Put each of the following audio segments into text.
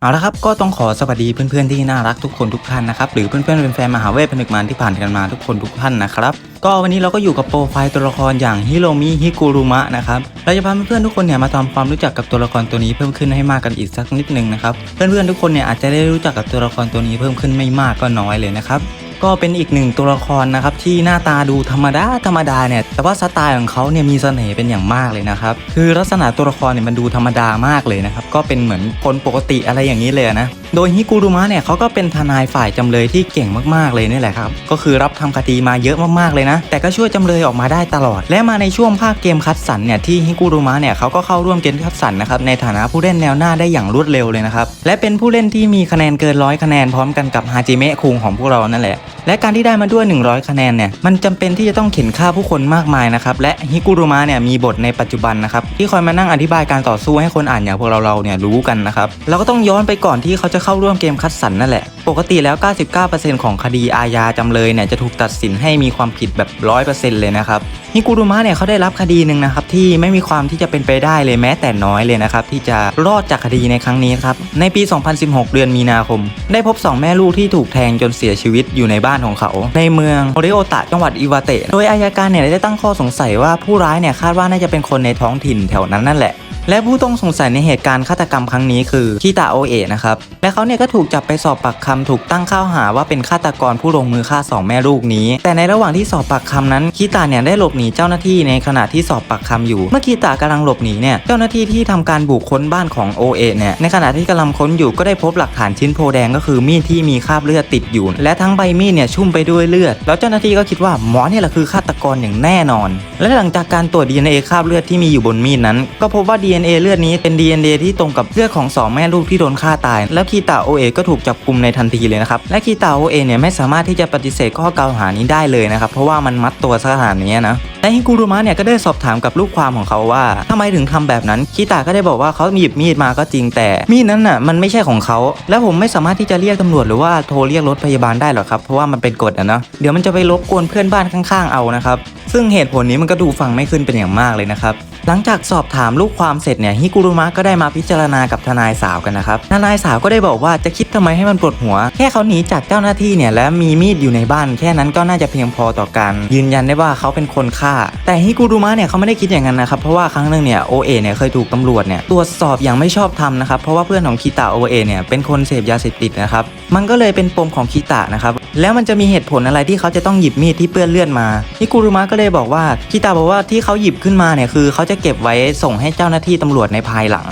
เอาละครับก็ต้องขอสวัสดีเพื่อนๆที่น่ารักทุกคนทุกท่านนะครับหรือเพื่อนๆเป็นแฟนมหาเวทผนึกมารที่ผ่านกันมาทุกคนทุกท่านนะครับก็วันนี้เราก็อยู่กับโปรไฟล์ตัวละครอย่างฮิโรมิฮิกุรุมะนะครับเราจะพาเพื่อนๆทุกคนเนี่ยมาทำความรู้จักกับตัวละครตัวนี้เพิ่มขึ้นให้มากกันอีกสักนิดนึงนะครับเพื่อนๆทุกคนเนี่ยอาจจะได้รู้จักกับตัวละครตัวนี้เพิ่มขึ้นไม่มากก็น้อยเลยนะครับ ก็เป็นอีกหนึ่งตัวละครนะครับที่หน้าตาดูธรรมดาธรรมดาเนี่ยแต่ว่าสไตล์ของเขาเนี่ยมีเสน่ห์เป็นอย่างมากเลยนะครับคือลักษณะตัวละครเนี่ยมันดูธรรมดามากเลยนะครับก็เป็นเหมือนคนปกติอะไรอย่างนี้เลยนะโดยฮิกุรุมะเนี่ยเขาก็เป็นทนายฝ่ายจำเลยที่เก่งมากๆเลยนี่แหละครับก็คือรับทำคดีมาเยอะมากๆเลยนะ แต่ก็ช่วยจำเลยออกมาได้ตลอด และมาในช่วงภาคเกมคัดสรรเนี่ยที่ฮิกุรุมะเนี่ยเขาก็เข้าร่วมเกมคัดสรรนะครับในฐานะผู้เล่นแนวหน้าได้อย่างรวดเร็วเลยนะครับและเป็นผู้เล่นที่มีคะแนนเกินร้อยคะแนนพร้อมกันกับฮาจิเมะคุงของพวกเรานั่นแหละ และการที่ได้มาด้วย 100 คะแนนเนี่ยมันจำเป็นที่จะต้องเข็นฆ่าผู้คนมากมายนะครับและฮิกุรุมะเนี่ยมีบทในปัจจุบันนะครับที่คอยมานั่งอธิบายการต่อสู้ให้คนอ่านอย่างพวกเราเราเนี่ยรู้กันนะครับเราก็ต้องย้อนไปก่อนที่เขาจะเข้าร่วมเกมคัดสรรนั่นแหละ ปกติแล้ว 99%ของคดีอาญาจำเลยเนี่ยจะถูกตัดสินให้มีความผิดแบบ 100%เลยนะครับฮิกุรุมะเนี่ยเขาได้รับคดีหนึ่งนะครับที่ไม่มีความที่จะเป็นไปได้เลยแม้แต่น้อยเลยนะครับที่จะรอดจากคดีในครั้งนี้ครับในปี 2016 เดือนมีนาคม ได้พบ 2 แม่ลูกที่ถูกแทงจนเสียชีวิตอยู่ในบ้านของเขา ในเมืองโอริโอตะจังหวัดอิวาเตะโดยอายการเนี่ยได้ตั้งข้อสงสัยว่าผู้ร้ายเนี่ยคาดว่าน่าจะเป็นคนในท้องถิ่นแถวนั้นนั่นแหละ และผู้ต้องสงสัยในเหตุการณ์ฆาตกรรมครั้งนี้คือคิตาโอเอะนะครับ และเขาเนี่ยก็ถูกจับไปสอบปากคำถูกตั้งข้อหาว่าเป็นฆาตกรผู้ลงมือฆ่าสองแม่ลูกนี้ แต่ในระหว่างที่สอบปากคำนั้นคิตาเนี่ยได้หลบหนีเจ้าหน้าที่ในขณะที่สอบปากคำอยู่ เมื่อคิตากำลังหลบหนีเนี่ยเจ้าหน้าที่ที่ทำการบุกค้นบ้านของโอเอะเนี่ยในขณะที่กำลังค้นอยู่ก็ได้พบหลักฐานชิ้นโพแดงก็คือมีดที่มีคราบเลือดติดอยู่ และทั้งใบมีดเนี่ยชุ่มไปด้วยเลือด แล้วเจ้าหน้าที่ก็คิดว่าหมอเนี่ยแหละคือฆาตกรอย่างแน่นอน และหลังจากการตรวจ DNA คราบเลือดที่มีอยู่บนมีดนั้น ก็พบว่า DNA เลือดนี้เป็น DNA ที่ตรงกับเลือดของสองแม่ลูกที่โดนฆ่าตาย แล้วคีตาโอเอก็ถูกจับกลุมในทันทีเลยนะครับ และคีตาโอเอเนี่ยไม่สามารถที่จะปฏิเสธข้อกล่าวหานี้ได้เลยนะครับ เพราะว่ามันมัดตัวสถานนี้นะ และฮิกุรุมะเนี่ยก็ได้สอบถามกับลูกความของเขาว่าทำไมถึงทำแบบนั้นคีตาก็ได้บอกว่าเขาหยิบมีดมาก็จริงแต่มีดนั้นน่ะมันไม่ใช่ของเขา และผมไม่สามารถที่จะเรียกตำรวจหรือว่าโทรเรียกรถพยาบาลได้หรอกครับเพราะว่ามันเป็นกฎอะเนาะเดี๋ยวมันจะไปรบกวนเพื่อนบ้านข้างๆเอานะครับซึ่งเหตุผลนี้มันก็ดูฟังไม่ขึ้นเป็นอย่างมากเลยนะครับหลังจากสอบถามลูกความเสร็จเนี่ยฮิกุรุมะก็ได้มาพิจารณากับทนายสาวกันนะครับทนายสาวก็ได้บอกว่าจะคิดทำไมให้มันปวดหัว แค่เขาหนีจากเจ้าหน้าที่เนี่ยและมีมีดอยู่ในบ้าน แค่นั้นก็น่าจะเพียงพอต่อการยืนยันได้ว่าเขาเป็นคนฆ่าแต่ฮิกุรุมะเนี่ยเขาไม่ได้คิดอย่างนั้นนะครับเพราะว่าครั้งหนึ่งเนี่ยโอเอเนี่ยเคยถูกตำรวจเนี่ยตรวจสอบอย่างไม่ชอบธรรมนะครับเพราะว่าเพื่อนของคิตะโอเอเนี่ยเป็นคนเสพยาเสพติดนะครับมันก็เลยเป็นปมของคิตะนะครับแล้วมันจะมีเหตุผลอะไรที่เขาจะต้องหยิบมีดที่เปื้อนเลือดมาฮิกุรุมะก็เลยบอกว่าคิตะบอกว่าที่เขาหยิบขึ้นมาเนี่ยคือเขาจะเก็บไว้ส่งให้เจ้าหน้าที่ตำรวจในภายหลัง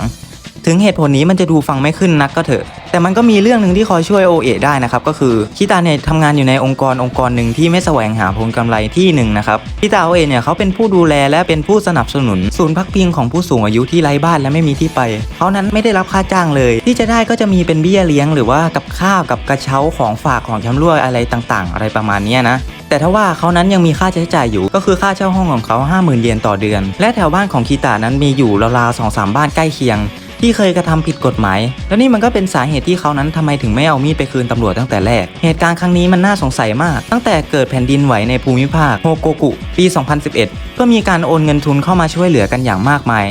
ถึงเหตุผลนี้มันจะดูฟังไม่ขึ้นนักก็เถอะ แต่มันก็มีเรื่องหนึ่งที่คอยช่วยโอเอได้นะครับ ก็คือคิตาเนี่ยทำงานอยู่ในองค์กรองค์กรหนึ่งที่ไม่แสวงหาผลกำไรที่หนึ่งนะครับคิตาโอเอเนี่ยเขาเป็นผู้ดูแลและเป็นผู้สนับสนุน ศูนย์พักพิงของผู้สูงอายุที่ไร้บ้านและไม่มีที่ไปเขานั้นไม่ได้รับค่าจ้างเลย ที่จะได้ก็จะมีเป็นเบี้ยเลี้ยง หรือว่ากับข้าวกับกระเช้าของฝากของชำร่วยอะไรต่างๆ อะไรประมาณนี้นะแต่ถ้าว่าเขานั้นยังมีค่าใช้จ่ายอยู่ก็คือค่าเช่าห้องของเขา 50,000 เยนต่อเดือน และแถวบ้านของคีตานั้นมีอยู่ราวๆสองสามบ้านใกล้เคียง ที่เคยกระทำผิดกฎหมาย แล้วนี่มันก็เป็นสาเหตุที่เขานั้นทำไมถึงไม่เอามีดไปคืนตำรวจตั้งแต่แรก เหตุการณ์ครั้งนี้มันน่าสงสัยมาก ตั้งแต่เกิดแผ่นดินไหวในภูมิภาคโฮโกกุปี 2011 ก็มีการโอนเงินทุนเข้ามาช่วยเหลือกันอย่างมากมาย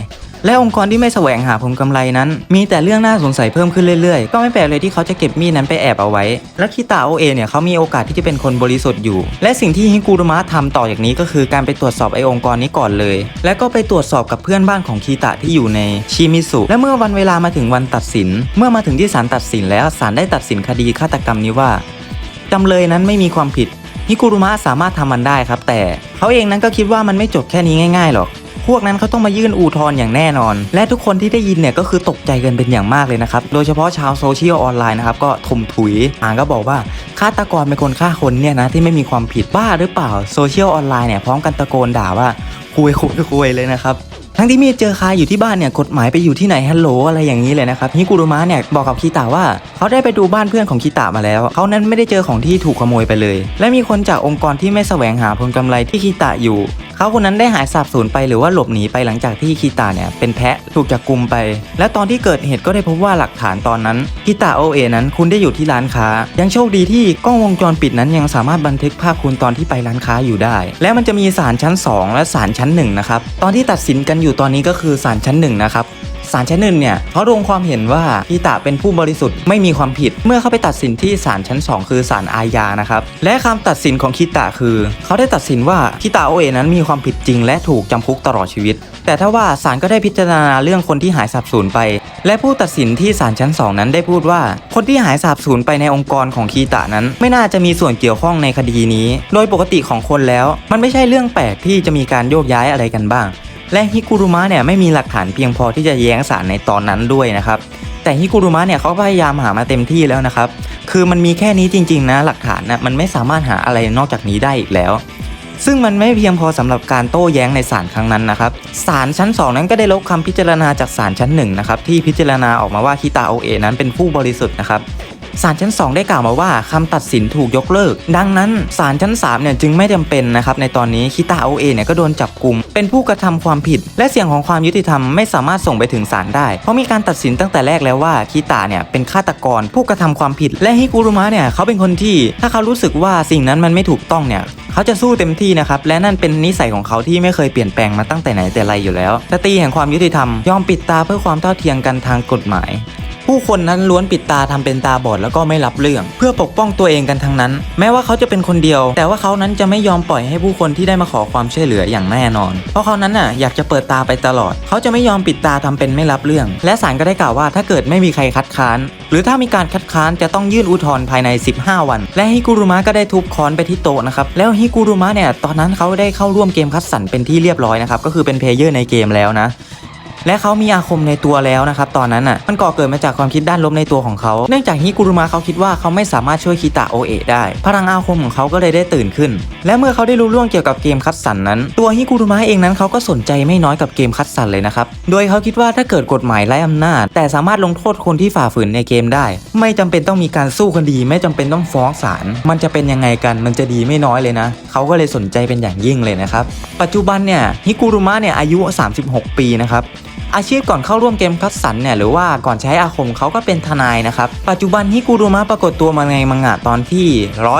และองค์กรที่ไม่แสวงหาผลกำไรนั้น มีแต่เรื่องน่าสงสัยเพิ่มขึ้นเรื่อยๆ ก็ไม่แปลกเลยที่เขาจะเก็บมีดนั้นไปแอบเอาไว้ และคิตาโอเอเนี่ยเขามีโอกาสที่จะเป็นคนบริสุทธิ์อยู่ และสิ่งที่ฮิกุรุมะทำต่อจากนี้ก็คือการไปตรวจสอบไอองค์กรนี้ก่อนเลย และก็ไปตรวจสอบกับเพื่อนบ้านของคีตะที่อยู่ในชิมิสุและเมื่อวันเวลามาถึงวันตัดสิน เมื่อมาถึงที่ศาลตัดสินแล้วศาลได้ตัดสินคดีฆาตกรรมนี้ว่าจำเลยนั้นไม่มีความผิดฮิกุรุมะสามารถทำมันได้ครับ แต่เขาเองนั้นก็คิดว่ามันไม่จบแค่นี้ง่ายๆหรอก พวกนั้นเขาต้องมายื่นอุทธรณ์อย่างแน่นอน และทุกคนที่ได้ยินเนี่ยก็คือตกใจกันเป็นอย่างมากเลยนะครับ โดยเฉพาะชาวโซเชียลออนไลน์นะครับก็ถมถุยอ่างก็บอกว่าฆาตกรเป็นคนฆ่าคนเนี่ยนะที่ไม่มีความผิดบ้าหรือเปล่าโซเชียลออนไลน์เนี่ยพร้อมกันตะโกนด่าว่าคุยคุยคุยเลยนะครับ ทั้งที่มีเจอคายอยู่ที่บ้านเนี่ยกฎหมายไปอยู่ที่ไหนฮัลโหลอะไรอย่างนี้เลยนะครับฮิกุรุมะเนี่ยบอกกับคีตาว่าเขาได้ไปดูบ้านเพื่อนของคีตามาแล้ว เขานั้นไม่ได้เจอของที่ถูกขโมยไปเลย และมีคนจากองค์กรที่ไม่แสวงหาผลกำไรที่คีตาอยู่ เขาคนนั้นได้หายสาบสูญไปหรือว่าหลบหนีไปหลังจากที่คีตาเนี่ยเป็นแพะถูกจับกลุมไป และตอนที่เกิดเหตุก็ได้พบว่าหลักฐานตอนนั้นคีตาโอเอนั้นคุณได้อยู่ที่ร้านค้า ยังโชคดีที่กล้องวงจรปิดนั้นยังสามารถบันทึกภาพคุณตอนที่ไปร้านค้าอยู่ได้ และมันจะมีศาลชั้น 2 และศาลชั้น1นะครับตอนที่ตัดสินกันอยู่ตอนนี้ก็คือศาลชั้น1นะครับศาลชั้นหนึ่งเนี่ยเขาลงความเห็นว่าฮิตะเป็นผู้บริสุทธิ์ไม่มีความผิด เมื่อเขาไปตัดสินที่ศาลชั้น 2 คือศาลอาญานะครับ และคำตัดสินของคิตะคือ เขาได้ตัดสินว่าคิตะโอเอนั้นมีความผิดจริง และถูกจำคุกตลอดชีวิต แต่ถ้าว่าศาลก็ได้พิจารณาเรื่องคนที่หายสาบสูญไป และผู้ตัดสินที่ศาลชั้น 2 นั้นได้พูดว่า คนที่หายสาบสูญไปในองค์กรของคีตะนั้น ไม่น่าจะมีส่วนเกี่ยวข้องในคดีนี้ โดยปกติของคนแล้ว มันไม่ใช่เรื่องแปลกที่จะมีการโยกย้ายอะไรกันบ้าง และฮิกุรุมะเนี่ยไม่มีหลักฐานเพียงพอที่จะแย้งศาลในตอนนั้นด้วยนะครับ แต่ฮิกุรุมะเนี่ยเขาพยายามหามาเต็มที่แล้วนะครับ คือมันมีแค่นี้จริงๆนะหลักฐานนะมันไม่สามารถหาอะไรนอกจากนี้ได้อีกแล้ว ซึ่งมันไม่เพียงพอสำหรับการโต้แย้งในศาลครั้งนั้นนะครับศาลชั้น 2 นั้นก็ได้ลบคำพิจารณาจากศาลชั้น1นะครับที่พิจารณาออกมาว่าคิตาโอเอะนั้นเป็นผู้บริสุทธิ์นะครับ ศาลชั้น 2 ได้กล่าวมาว่าคำตัดสินถูกยกเลิก ดังนั้นศาลชั้น3เนี่ยจึงไม่จำเป็นนะครับในตอนนี้คิตาโอเอเนี่ยก็โดนจับกลุ่มเป็นผู้กระทำความผิด และเสียงของความยุติธรรมไม่สามารถส่งไปถึงศาลได้ เพราะมีการตัดสินตั้งแต่แรกแล้วว่าคิตาเนี่ยเป็นฆาตกรผู้กระทำความผิด และฮิกุรุมะเนี่ยเขาเป็นคนที่ถ้าเขารู้สึกว่าสิ่งนั้นมันไม่ถูกต้องเนี่ยเขาจะสู้เต็มที่นะครับ และนั่นเป็นนิสัยของเขาที่ไม่เคยเปลี่ยนแปลงมาตั้งแต่ไหนแต่ไรอยู่แล้วสตรีแห่งความยุติธรรมยอมปิดตาเพื่อความเท่าเทียมกันทางกฎหมาย ผู้คนนั้นล้วนปิดตาทำเป็นตาบอดแล้วก็ไม่รับเรื่อง เพื่อปกป้องตัวเองกันทั้งนั้น แม้ว่าเขาจะเป็นคนเดียว แต่ว่าเขานั้นจะไม่ยอมปล่อยให้ผู้คนที่ได้มาขอความช่วยเหลืออย่างแน่นอน เพราะเขานั้นน่ะอยากจะเปิดตาไปตลอด เขาจะไม่ยอมปิดตาทำเป็นไม่รับเรื่อง และศาลก็ได้กล่าวว่าถ้าเกิดไม่มีใครคัดค้าน หรือถ้ามีการคัดค้านจะต้องยื่นอุทธรณ์ภายใน 15 วัน และฮิกุรุมะก็ได้ทุบค้อนไปที่โต๊ะนะครับแล้วฮิกุรุมะเนี่ยตอนนั้นเขาได้เข้าร่วมเกมคัดสรรเป็นที่เรียบร้อยนะครับก็คือเป็นเพลเยอร์ในเกมแล้วนะ และเขามีอาคมในตัวแล้วนะครับตอนนั้นอะมันก่อเกิดมาจากความคิดด้านลบในตัวของเขาเนื่องจากฮิกุรุมะเขาคิดว่าเขาไม่สามารถช่วยคิตะโอเอะได้ พลังอาคมของเขาก็เลยได้ตื่นขึ้น และเมื่อเขาได้รู้เรื่องเกี่ยวกับเกมคัดสรรนั้น ตัวฮิกุรุมะเองนั้นเขาก็สนใจไม่น้อยกับเกมคัดสรรเลยนะครับโดยเขาคิดว่าถ้าเกิดกฎหมายไร้อำนาจ แต่สามารถลงโทษคนที่ฝ่าฝืนในเกมได้ ไม่จำเป็นต้องมีการสู้คดีไม่จำเป็นต้องฟ้องศาลมันจะเป็นยังไงกันมันจะดีไม่น้อยเลยนะเขาก็เลยสนใจเป็นอย่างยิ่งเลยนะครับปัจจุบันเนี่ยฮิกุรุมะเนี่ยอายุ 36 ปีนะครับ อาชีพก่อนเข้าร่วมเกมคัดสรรเนี่ยหรือว่าก่อนใช้อาคมเขาก็เป็นทนายนะครับ ปัจจุบันฮิกุรุมะปรากฏตัวมาในมังงะตอนที่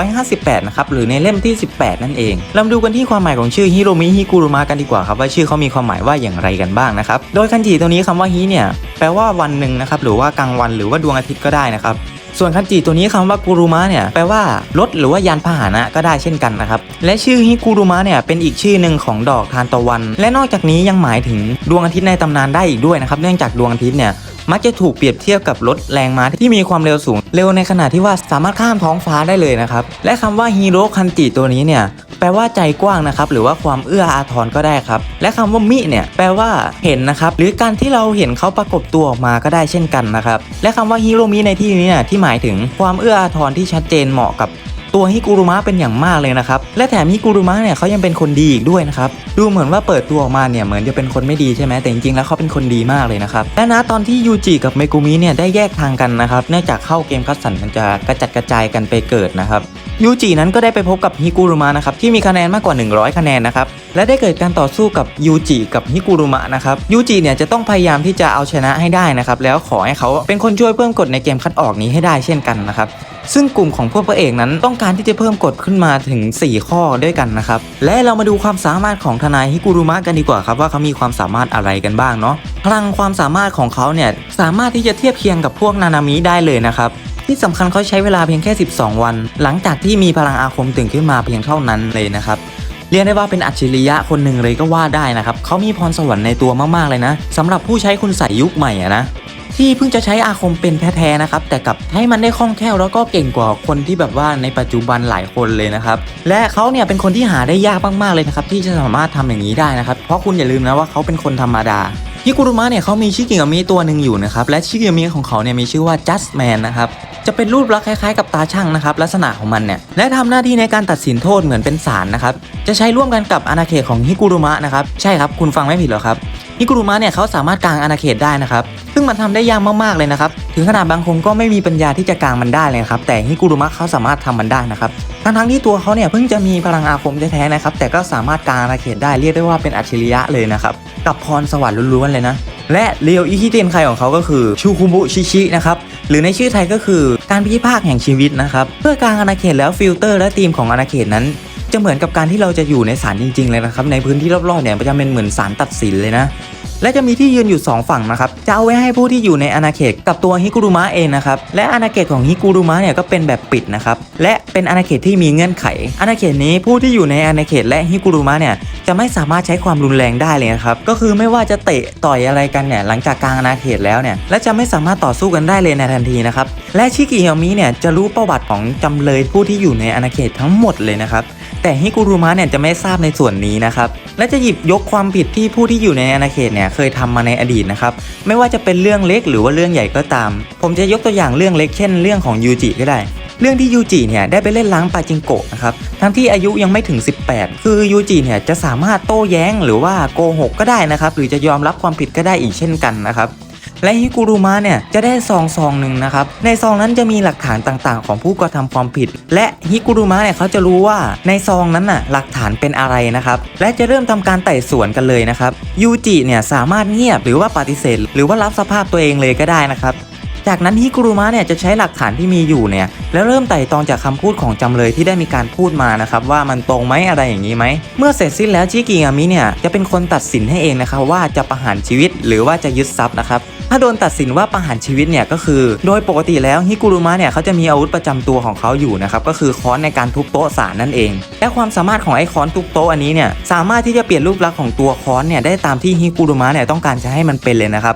158 นะครับ หรือในเล่มที่ 18 นั่นเองเรามาดูกันที่ความหมายของชื่อฮิโรมิฮิกุรุมะกันดีกว่าครับว่าชื่อเขามีความหมายว่าอย่างไรกันบ้างนะครับ โดยคันจิตัวนี้คำว่าฮิเนี่ยแปลว่าวันหนึ่งนะครับหรือว่ากลางวันหรือว่าดวงอาทิตย์ก็ได้นะครับ ส่วนคันจิตัวนี้คำว่ากูรุมะเนี่ยแปลว่ารถหรือว่ายานพาหนะก็ได้เช่นกันนะครับและชื่อฮิกูรุมะเนี่ยเป็นอีกชื่อหนึ่งของดอกทานตะวัน และนอกจากนี้ยังหมายถึงดวงอาทิตย์ในตำนานได้อีกด้วยนะครับเนื่องจากดวงอาทิตย์เนี่ย มักจะถูกเปรียบเทียบกับรถแรงม้าที่มีความเร็วสูง เร็วในขณะที่ว่าสามารถข้ามท้องฟ้าได้เลยนะครับ และคำว่าฮีโร่คันจิตัวนี้เนี่ยแปลว่าใจกว้างนะครับหรือว่าความเอื้ออาทรก็ได้ครับ และคำว่ามิเนี่ยแปลว่าเห็นนะครับหรือการที่เราเห็นเขาปรากฏตัวออกมาก็ได้เช่นกันนะครับและคำว่าฮิโร่มิในที่นี้เนี่ยที่หมายถึงความเอื้ออาทรที่ชัดเจนเหมาะกับ ตัวฮิกุรุมะเป็นอย่างมากเลยนะครับ และแถมฮิกุรุมะเนี่ยเขายังเป็นคนดีอีกด้วยนะครับ ดูเหมือนว่าเปิดตัวออกมาเนี่ยเหมือนจะเป็นคนไม่ดีใช่ไหมแต่จริงๆแล้วเขาเป็นคนดีมากเลยนะครับ และนะตอนที่ยูจิกับเมกุมิเนี่ยได้แยกทางกันนะครับ เนื่องจากเข้าเกมคัดสันมันจะกระจัดกระจายกันไปเกิดนะครับ ยูจินั้นก็ได้ไปพบกับฮิกุรุมะนะครับที่มีคะแนนมากกว่า 100 คะแนนนะครับและได้เกิดการต่อสู้กับยูจิกับฮิกุรุมะนะครับยูจิเนี่ยจะต้องพยายามที่จะเอาชนะให้ได้นะครับแล้วขอให้เขาเป็นคนช่วยเพิ่มกฎในเกมคัดออกนี้ให้ได้เช่นกันนะครับซึ่งกลุ่มของพวกพระเอกนั้นต้องการที่จะเพิ่มกฎขึ้นมาถึง 4 ข้อด้วยกันนะครับ และเรามาดูความสามารถของทนายฮิกุรุมะกันดีกว่าครับว่าเขามีความสามารถอะไรกันบ้างเนาะพลังความสามารถของเขาเนี่ยสามารถที่จะเทียบเคียงกับพวกนานามิได้เลยนะครับ ที่สำคัญเขาใช้เวลาเพียงแค่ 12 วัน หลังจากที่มีพลังอาคมตื่นขึ้นมาเพียงเท่านั้นเลยนะครับเรียกได้ว่าเป็นอัจฉริยะคนหนึ่งเลยก็ว่าได้นะครับเขามีพรสวรรค์ในตัวมากๆเลยนะสำหรับผู้ใช้คุณใส่ยุคใหม่นะที่เพิ่งจะใช้อาคมเป็นแท้ๆนะครับ แต่กับให้มันได้คล่องแคล่วแล้วก็เก่งกว่าคนที่แบบว่าในปัจจุบันหลายคนเลยนะครับ และเขาเนี่ยเป็นคนที่หาได้ยากมากๆเลยนะครับ ที่จะสามารถทำอย่างนี้ได้นะครับ เพราะคุณอย่าลืมนะว่าเขาเป็นคนธรรมดา ฮิกุรุมะเนี่ยเขามีชิกิงามิตัวหนึ่งอยู่นะครับและชิกิงามิของเขาเนี่ยมีชื่อว่า Just Man นะครับจะเป็นรูปลักษณ์คล้ายๆกับตาช่างนะครับลักษณะของมันเนี่ยและทำหน้าที่ในการตัดสินโทษเหมือนเป็นศาลนะครับจะใช้ร่วมกันกับอาณาเขตของฮิกุรุมะนะครับใช่ครับคุณฟังไม่ผิดหรอกครับฮิกุรุมะเนี่ยเขาสามารถกางอาณาเขตได้นะครับซึ่งมันทำได้ยากมากๆเลยนะครับถึงขนาดบางคนก็ไม่มีปัญญาที่จะกางมันได้เลยครับแต่ฮิกุรุมะเขาสามารถทำมันได้นะครับ ทั้งๆที่ตัวเขาเนี่ยเพิ่งจะมีพลังอาคมแท้ๆนะครับ แต่ก็สามารถกางอาณาเขตได้เรียกได้ว่าเป็นอัจฉริยะเลยนะครับ กับพรสวรรค์ล้วนๆเลยนะ และเรียวอิคิเตนไคของเขาก็คือชูคุมุชิชินะครับหรือในชื่อไทยก็คือการพิพากษ์แห่งชีวิตนะครับเพื่อกางอาณาเขตแล้วฟิลเตอร์และทีมของอาณาเขตนั้น จะเหมือนกับการที่เราจะอยู่ในศาลจริงๆเลยนะครับในพื้นที่รอบๆเนี่ยจะเป็นเหมือนศาลตัดสินเลยนะและจะมีที่ยืนอยู่ 2 ฝั่งนะครับ จะเอาไว้ให้ผู้ที่อยู่ในอาณาเขตกับตัวฮิกุรุมะเองนะครับ และอาณาเขตของฮิกุรุมะเนี่ยก็เป็นแบบปิดนะครับ และเป็นอาณาเขตที่มีเงื่อนไข อาณาเขตนี้ผู้ที่อยู่ในอาณาเขตและฮิกุรุมะเนี่ยจะไม่สามารถใช้ความรุนแรงได้เลยนะครับ ก็คือไม่ว่าจะเตะต่อยอะไรกันเนี่ยหลังจากกลางอาณาเขตแล้วเนี่ยและจะไม่สามารถต่อสู้กันได้เลยในทันทีนะครับ และชิกิฮามิเนี่ยจะรู้ประวัติของจำเลยผู้ที่อยู่ในอาณาเขตทั้งหมดเลยนะครับ แต่ฮิกุรุมะเนี่ยจะไม่ทราบในส่วนนี้นะครับ และจะหยิบยกความผิดที่ผู้ที่อยู่ในอาณาเขตเนี่ยเคยทำมาในอดีตนะครับ ไม่ว่าจะเป็นเรื่องเล็กหรือว่าเรื่องใหญ่ก็ตาม ผมจะยกตัวอย่างเรื่องเล็กเช่นเรื่องของยูจิก็ได้เรื่องที่ยูจิเนี่ยได้ไปเล่นล้างปาจิงโกะนะครับ ทั้งที่อายุยังไม่ถึง 18 คือยูจิเนี่ยจะสามารถโต้แย้งหรือว่าโกหกก็ได้นะครับ หรือจะยอมรับความผิดก็ได้อีกเช่นกันนะครับ และฮิกุรุมะเนี่ยจะได้ซองซองหนึ่งนะครับในซองนั้นจะมีหลักฐานต่างๆ ของผู้กระทำความผิด และฮิกุรุมะเนี่ยเขาจะรู้ว่าในซองนั้นน่ะหลักฐานเป็นอะไรนะครับและจะเริ่มทำการไต่สวนกันเลยนะครับยูจิเนี่ยสามารถเงียบหรือว่าปฏิเสธ หรือว่ารับสภาพตัวเองเลยก็ได้นะครับจากนั้นฮิกุรุมะเนี่ยจะใช้หลักฐานที่มีอยู่เนี่ยแล้วเริ่มไต่ตองจากคำพูดของจำเลยที่ได้มีการพูดมานะครับว่ามันตรงไหมอะไรอย่างนี้ไหม เมื่อเสร็จสิ้นแล้วชิกิงามิเนี่ยจะเป็นคนตัดสินให้เองนะครับว่าจะประหารชีวิตหรือว่าจะยึดทรัพย์นะครับ ถ้าโดนตัดสินว่าประหารชีวิตเนี่ยก็คือ โดยปกติแล้วฮิกุรุมะเนี่ยเขาจะมีอาวุธประจำตัวของเขาอยู่นะครับก็คือค้อนในการทุบโต๊ะสารนั่นเอง และความสามารถของไอ้ค้อนทุบโต๊ะอันนี้เนี่ยสามารถที่จะเปลี่ยนรูปลักษณ์ของตัวค้อนเนี่ยได้ตามที่ฮิกุรุมะเนี่ยต้องการจะให้มันเป็นเลยนะครับ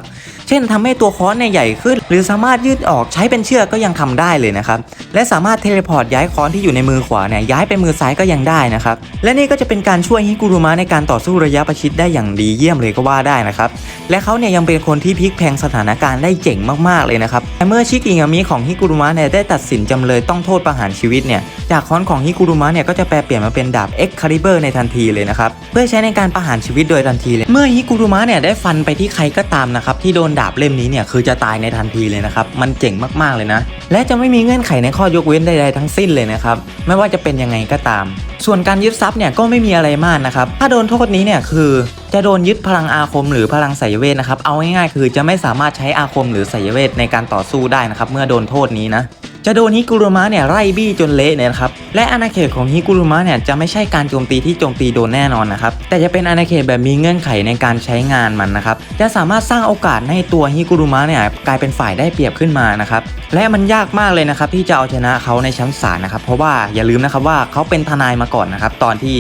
เช่นทำให้ตัวค้อนเนี่ยใหญ่ขึ้น หรือสามารถยืดออกใช้เป็นเชือกก็ยังทำได้เลยนะครับและสามารถเทเลพอร์ตย้ายค้อนที่อยู่ในมือขวาเนี่ยย้ายไปมือซ้ายก็ยังได้นะครับและนี่ก็จะเป็นการช่วยฮิกุรุมะในการต่อสู้ระยะประชิดได้อย่างดีเยี่ยมเลยก็ว่าได้นะครับและเขาเนี่ยยังเป็นคนที่พลิกแพงสถานการณ์ได้เจ๋งมากๆเลยนะครับแต่เมื่อชิกิงามิของฮิกุรุมะเนี่ยได้ตัดสินจำเลยต้องโทษประหารชีวิตเนี่ยจากค้อนของฮิกุรุมะเนี่ยก็จะแปลเปลี่ยนมาเป็นดาบ Excalibur ในทันทีเลยนะครับเพื่อใช้ในการประหารชีวิตโดยทันทีเลย เมื่อฮิกุรุมะเนี่ยได้ฟันไปที่ใครก็ตามนะครับที่โดนดาบเล่มนี้เนี่ยคือจะตายในทันทีเลยนะครับ มันเจ๋งมากๆเลยนะ และจะไม่มีเงื่อนไขในข้อยกเว้นใดๆทั้งสิ้นเลยนะครับ ไม่ว่าจะเป็นยังไงก็ตาม ส่วนการยึดทรัพย์เนี่ยก็ไม่มีอะไรมากนะครับ ถ้าโดนโทษนี้เนี่ยคือจะโดนยึดพลังอาคมหรือพลังสายเวทนะครับ เอาง่ายๆ คือจะไม่สามารถใช้อาคมหรือสายเวทในการต่อสู้ได้นะครับ เมื่อโดนโทษนี้นะ จะโดนฮิกุรุมะเนี่ยไล่บี้จนเละเนี่ยนะครับ และอาณาเขตของฮิกุรุมะเนี่ยจะไม่ใช่การโจมตีที่โจมตีโดนแน่นอนนะครับ แต่จะเป็นอาณาเขตแบบมีเงื่อนไขในการใช้งานมันนะครับ จะสามารถสร้างโอกาสให้ตัวฮิกุรุมะเนี่ยกลายเป็นฝ่ายได้เปรียบขึ้นมานะครับ และมันยากมากเลยนะครับที่จะเอาชนะเขาในชั้นศาลนะครับ เพราะว่าอย่าลืมนะครับว่าเขาเป็นทนายมาก่อนนะครับตอนที่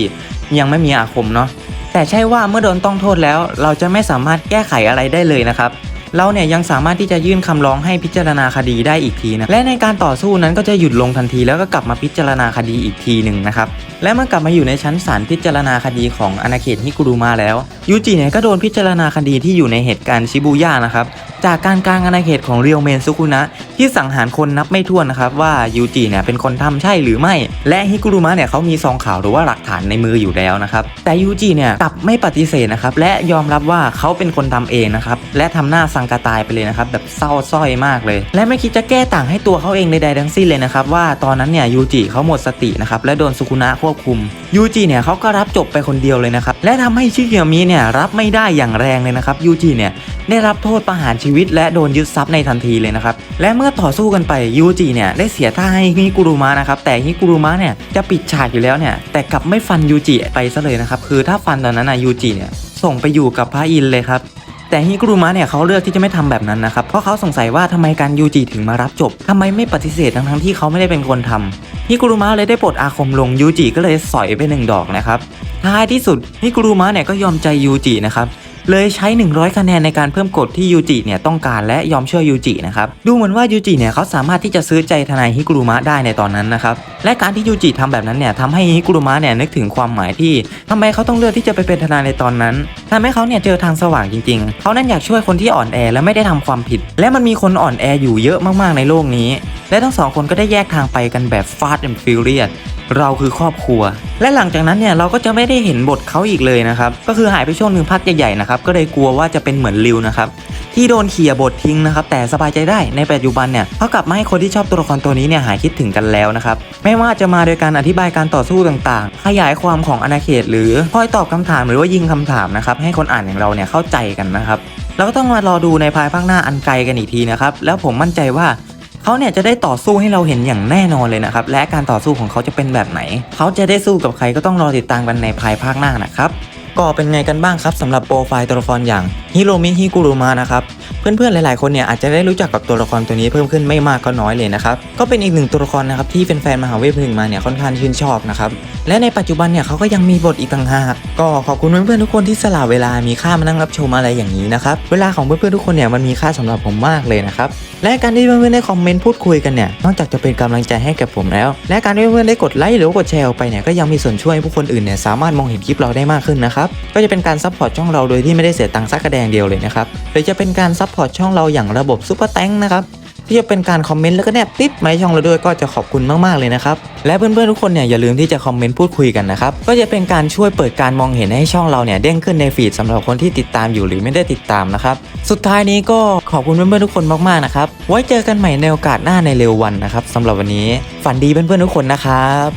ยังไม่มีอาคมเนาะ แต่ใช่ว่าเมื่อโดนต้องโทษแล้ว เราจะไม่สามารถแก้ไขอะไรได้เลยนะครับ เราเนี่ยยังสามารถที่จะยื่นคำร้องให้พิจารณาคดีได้อีกทีนะและในการต่อสู้นั้นก็จะหยุดลงทันที แล้วก็กลับมาพิจารณาคดีอีกทีหนึ่งนะครับและเมื่อกลับมาอยู่ในชั้นศาลพิจารณาคดีของอาณาเขตฮิกุรุมาแล้วยูจิเนี่ยก็โดนพิจารณาคดีที่อยู่ในเหตุการณ์ชิบูย่านะครับ จากการกลางอาณาเขตของเรียวเมนซุกุนะที่สังหารคนนับไม่ถ้วนนะครับว่ายูจิเนี่ยเป็นคนทำใช่หรือไม่ และฮิกุรุมะเนี่ยเขามีซองข่าวหรือว่าหลักฐานในมืออยู่แล้วนะครับแต่ยูจิเนี่ยกลับไม่ปฏิเสธนะครับและยอมรับว่าเขาเป็นคนทำเองนะครับและทำหน้าสังกตายไปเลยนะครับแบบเศร้าสร้อยมากเลย และไม่คิดจะแก้ต่างให้ตัวเขาเองใดๆทั้งสิ้นเลยนะครับว่าตอนนั้นเนี่ยยูจิเขาหมดสตินะครับและโดนซุกุนะควบคุมยูจิเนี่ยเขาก็รับจบไปคนเดียวเลยนะครับและทำให้ชิเกียวมิเนี่ยรับไม่ได้อย่างแรงเลยนะครับยูจิเนี่ยได้รับโทษประหารชีวิตและโดนยึดทรัพย์ในทันทีเลยนะครับ และเมื่อต่อสู้กันไปยูจิเนี่ยได้เสียท่าให้ฮิกุรุมะนะครับแต่ฮิกุรุมะเนี่ยจะปิดฉากอยู่แล้วเนี่ยแต่กลับไม่ฟันยูจิไปซะเลยนะครับคือถ้าฟันตอนนั้นนะยูจิเนี่ยส่งไปอยู่กับพระอินเลยครับแต่ฮิกรุมะเนี่ยเขาเลือกที่จะไม่ทำแบบนั้นนะครับ เพราะเขาสงสัยว่าทำไมการยูจิถึงมารับจบทำไมไม่ปฏิเสธทั้งที่เขาไม่ได้เป็นคนทำฮิกรุมะเลยได้ปลดอาคมลงยูจิก็เลยสอยไปหนึ่งดอกนะครับท้ายที่สุดฮิกรุมะเนี่ยก็ยอมใจยูจินะครับ เลยใช้ 100 คะแนนในการเพิ่มกฎที่ยูจิเนี่ยต้องการและยอมเชื่อยูจินะครับ ดูเหมือนว่ายูจิเนี่ยเขาสามารถที่จะซื้อใจทนายฮิกุรุมะได้ในตอนนั้นนะครับ และการที่ยูจิทำแบบนั้นเนี่ยทำให้ฮิกุรุมะเนี่ยนึกถึงความหมายที่ทำไมเขาต้องเลือกที่จะไปเป็นทนายในตอนนั้นทำให้เขาเนี่ยเจอทางสว่างจริงๆ เขานั้นอยากช่วยคนที่อ่อนแอและไม่ได้ทำความผิด และมันมีคนอ่อนแออยู่เยอะมากๆในโลกนี้ และทั้งสองคนก็ได้แยกทางไปกันแบบ fast and furious เราคือครอบครัว และหลังจากนั้นเนี่ยเราก็จะไม่ได้เห็นบทเขาอีกเลยนะครับ ก็คือหายไปช่วงหนึ่งพักใหญ่ๆนะครับก็เลยกลัวว่าจะเป็นเหมือนริวนะครับที่โดนเขี่ยบททิ้งนะครับแต่สบายใจได้ในปัจจุบันเนี่ยเขากลับมาให้คนที่ชอบตัวละครตัวนี้เนี่ยหายคิดถึงกันแล้วนะครับไม่ว่าจะมาโดยการอธิบายการต่อสู้ต่างๆ ขยายความของอาณาเขต หรือคอยตอบคำถามหรือว่ายิงคำถามนะครับให้คนอ่านอย่างเราเนี่ยเข้าใจกันนะครับเราก็ต้องมารอดูในภายภาคหน้าอันไกลกันอีกทีนะครับแล้วผมมั่นใจว่าเขาเนี่ยจะได้ต่อสู้ให้เราเห็นอย่างแน่นอนเลยนะครับและการต่อสู้ของเขาจะเป็นแบบไหน เขาจะได้สู้กับใครก็ต้องรอติดตามกันในภายภาคหน้านะครับก็เป็นไงกันบ้างครับสำหรับโปรไฟล์ตัวละครอย่างฮิโรมิฮิกุรุมะนะครับเพื่อนๆหลายๆคนเนี่ยอาจจะได้รู้จักกับตัวละครตัวนี้เพิ่มขึ้นไม่มากก็น้อยเลยนะครับก็เป็นอีกหนึ่งตัวละครนะครับที่แฟนๆมหาเวทหนึ่งมาเนี่ยค่อนข้างชื่นชอบนะครับและในปัจจุบันเนี่ยเขาก็ยังมีบทอีกต่างหากก็ขอบคุณเพื่อนๆทุกคนที่สละเวลามีค่ามานั่งรับชมอะไรอย่างนี้นะครับเวลาของเพื่อนๆทุกคนเนี่ยมันมีค่าสำหรับผมมากเลยนะครับและการที่เพื่อนๆได้คอมเมนต์พูดคุยกันเนี่ยนอกจากจะเป็นกำลังใจให้กับผมแล้ว และการที่เพื่อนๆได้กดไลค์หรือกดแชร์ออกไปเนี่ยก็ยังมีส่วนช่วยให้ผู้คนอื่นเนี่ยสามารถมองเห็นคลิปเราได้มากขึ้นนะครับก็จะเป็นการซัพพอร์ตช่องเราโดยที่ไม่ได้เสียตังค์สักกระแดงเดียวเลยนะครับหรือจะเป็นการซัพพอร์ตช่องเราอย่างระบบซุปเปอร์แตงนะครับที่จะเป็นการคอมเมนต์แล้วก็แนบติ๊บมาให้ช่องเราด้วยก็จะขอบคุณมาก ๆ เลยนะครับ และเพื่อน ๆ ทุกคนเนี่ยอย่าลืมที่จะคอมเมนต์พูดคุยกันนะครับ ก็จะเป็นการช่วยเปิดการมองเห็นให้ช่องเราเนี่ยเด้งขึ้นในฟีดสำหรับคนที่ติดตามอยู่หรือไม่ได้ติดตามนะครับ สุดท้ายนี้ก็ขอบคุณเพื่อน ๆ ทุกคนมาก ๆ นะครับ ไว้เจอกันใหม่ในโอกาสหน้าในเร็ววันนะครับสำหรับวันนี้ ฝันดีเพื่อนๆทุกคนนะครับ